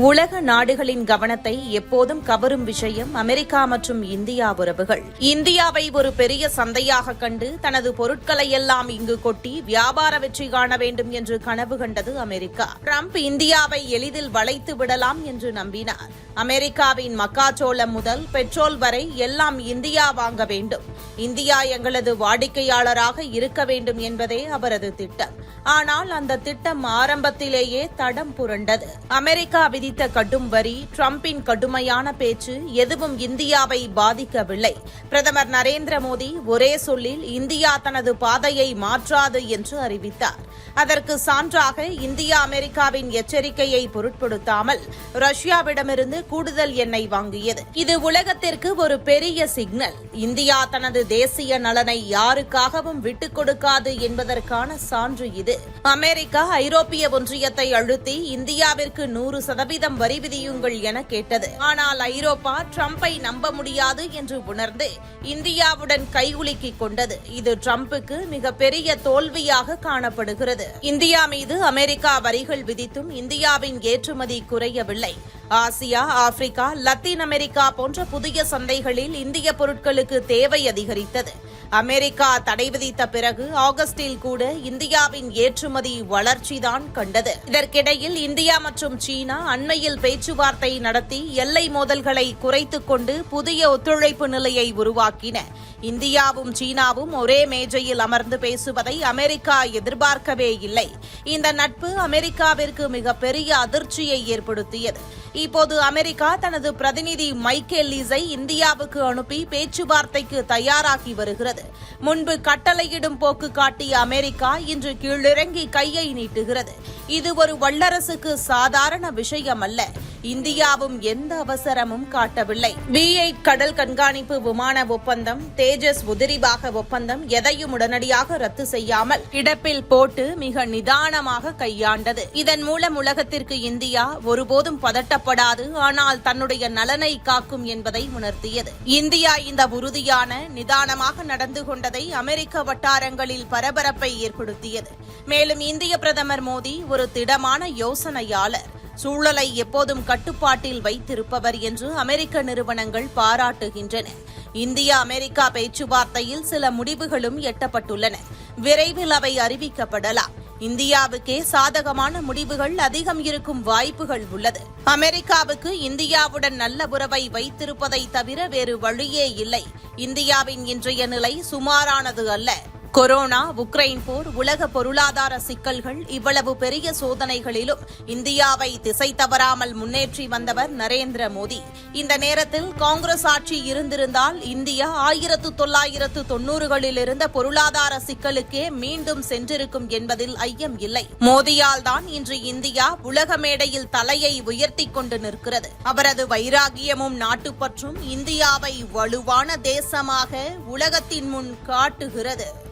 உலக நாடுகளின் கவனத்தை எப்போதும் கவரும் விஷயம் அமெரிக்கா மற்றும் இந்தியா உறவுகள். இந்தியாவை ஒரு பெரிய சந்தையாக கண்டு தனது பொருட்களை எல்லாம் இங்கு கொட்டி வியாபார வெற்றி காண வேண்டும் என்று கனவு கண்டது அமெரிக்கா. டிரம்ப் இந்தியாவை எளிதில் வளைத்து விடலாம் என்று நம்பினார். அமெரிக்காவின் மக்காச்சோளம் முதல் பெட்ரோல் வரை எல்லாம் இந்தியா வாங்க வேண்டும். இந்தியா எங்களது வாடிக்கையாளராக இருக்க வேண்டும் என்பதே அவரது திட்டம். ஆனால் அந்த திட்டம் ஆரம்பத்திலேயே தடம் புரண்டது. அமெரிக்கா விதித்த கடும் வரி டிரம்பின் கடுமையான பேச்சு எதுவும் இந்தியாவை பாதிக்கவில்லை. பிரதமர் நரேந்திர மோடி ஒரே சொல்லில் இந்தியா தனது பாதையை மாற்றாது என்று அறிவித்தார். அதற்கு சான்றாக இந்தியா அமெரிக்காவின் எச்சரிக்கையை பொருட்படுத்தாமல் ரஷ்யாவிடமிருந்து கூடுதல் எண்ணெய் வாங்கியது. இது உலகத்திற்கு ஒரு பெரிய சிக்னல். இந்தியா தனது தேசிய நலனை யாருக்காகவும் விட்டுக் கொடுக்காது என்பதற்கான சான்று இது. அமெரிக்கா ஐரோப்பிய ஒன்றியத்தை அழுத்தி இந்தியாவிற்கு நூறு சதவீதம் வரி விதியுங்கள் என கேட்டது. ஆனால் ஐரோப்பா ட்ரம்பை நம்ப முடியாது என்று உணர்ந்து இந்தியாவுடன் கைகுலுக்கி கொண்டது. இது ட்ரம்புக்கு மிகப்பெரிய தோல்வியாக காணப்படுகிறது. இந்தியா மீது அமெரிக்கா வரிகள் விதித்தும் இந்தியாவின் ஏற்றுமதி குறையவில்லை. ஆசியா ஆப்பிரிக்கா லத்தீன் அமெரிக்கா போன்ற புதிய சந்தைகளில் இந்திய பொருட்களுக்கு தேவை அதிகரித்தது. அமெரிக்கா தடை விதித்த பிறகு ஆகஸ்டில் கூட இந்தியாவின் ஏற்றுமதி வளர்ச்சிதான் கண்டது. இதற்கிடையில் இந்தியா மற்றும் சீனா அண்மையில் பேச்சுவார்த்தை நடத்தி எல்லை மோதல்களை குறைத்துக் கொண்டு புதிய ஒத்துழைப்பு நிலையை உருவாக்கின. இந்தியாவும் சீனாவும் ஒரே மேஜையில் அமர்ந்து பேசுவதை அமெரிக்கா எதிர்பார்க்கவே இல்லை. இந்த நட்பு அமெரிக்காவிற்கு மிகப்பெரிய அதிர்ச்சியை ஏற்படுத்தியது. இப்போது அமெரிக்கா தனது பிரதிநிதி மைக்கேல் லீஸை இந்தியாவுக்கு அனுப்பி பேச்சுவார்த்தைக்கு தயாராகி வருகிறது. முன்பு கட்டளையிடும் போக்கு காட்டிய அமெரிக்கா இன்று கீழிறங்கி கையை நீட்டுகிறது. இது ஒரு வல்லரசுக்கு சாதாரண விஷயம் அல்ல இந்தியாவும் எந்த அவசரமும் காட்டவில்லை. பி எயிட் கடல் கண்காணிப்பு விமான ஒப்பந்தம் தேஜஸ் உதிரிபாக ஒப்பந்தம் எதையும் உடனடியாக ரத்து செய்யாமல் கிடப்பில் போட்டு மிக நிதானமாக கையாண்டது. இதன் மூலம் உலகத்திற்கு இந்தியா ஒருபோதும் பதட்டப்படாது ஆனால் தன்னுடைய நலனை காக்கும் என்பதை உணர்த்தியது. இந்தியா இந்த உறுதியான நிதானமாக நடந்து கொண்டதை அமெரிக்க வட்டாரங்களில் பரபரப்பை ஏற்படுத்தியது. மேலும் இந்திய பிரதமர் மோடி ஒரு திடமான யோசனையாளர். சூழலை எப்போதும் கட்டுப்பாட்டில் வைத்திருப்பவர் என்று அமெரிக்க நிறுவனங்கள் பாராட்டுகின்றன. இந்தியா அமெரிக்கா பேச்சுவார்த்தையில் சில முடிவுகளும் எட்டப்பட்டுள்ளன. விரைவில் அவை அறிவிக்கப்படலாம். இந்தியாவுக்கே சாதகமான முடிவுகள் அதிகம் இருக்கும் வாய்ப்புகள் உள்ளது. அமெரிக்காவுக்கு இந்தியாவுடன் நல்ல உறவை வைத்திருப்பதை தவிர வேறு வழியே இல்லை. இந்தியாவின் இன்றைய நிலை சுமாரானது அல்ல. கொரோனா உக்ரைன் போர் உலக பொருளாதார சிக்கல்கள் இவ்வளவு பெரிய சோதனைகளிலும் இந்தியாவை திசை தவறாமல் முன்னேற்றி வந்தவர் நரேந்திர மோடி. இந்த நேரத்தில் காங்கிரஸ் ஆட்சி இருந்திருந்தால் இந்தியா ஆயிரத்து தொள்ளாயிரத்து தொன்னூறுகளில் இருந்த பொருளாதார சிக்கலுக்கே மீண்டும் சென்றிருக்கும் என்பதில் ஐயம் இல்லை. மோடியால் தான் இன்று இந்தியா உலக மேடையில் தலையை உயர்த்தி கொண்டு நிற்கிறது. அவரது வைராகியமும் நாட்டுப்பற்றும் இந்தியாவை வலுவான தேசமாக உலகத்தின் முன் காட்டுகிறது.